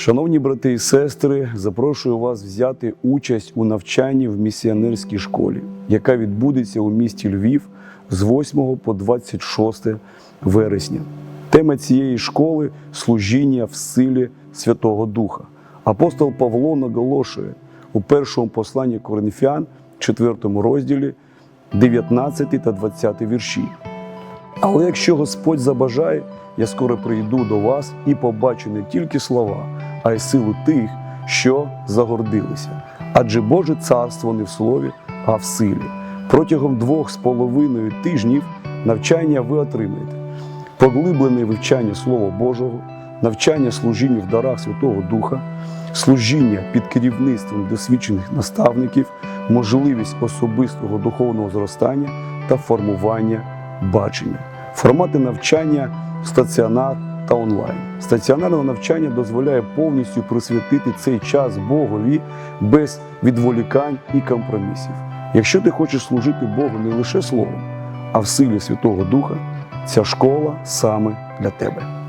Шановні брати і сестри, запрошую вас взяти участь у навчанні в місіонерській школі, яка відбудеться у місті Львів з 8 по 26 вересня. Тема цієї школи служіння в силі Святого Духа. Апостол Павло наголошує у першому посланні Коринфян, 4 розділі, 19 та 20 вірші. Але якщо Господь забажає, я скоро прийду до вас і побачу не тільки слова, а й силу тих, що загордилися. Адже Боже царство не в слові, а в силі. Протягом двох з половиною тижнів навчання ви отримаєте поглиблене вивчання Слова Божого, навчання служінню в дарах Святого Духа, служіння під керівництвом досвідчених наставників, можливість особистого духовного зростання та формування бачення. Формати навчання стаціонар та онлайн. Стаціонарне навчання дозволяє повністю присвятити цей час Богові без відволікань і компромісів. Якщо ти хочеш служити Богу не лише словом, а в силі Святого Духа, ця школа саме для тебе.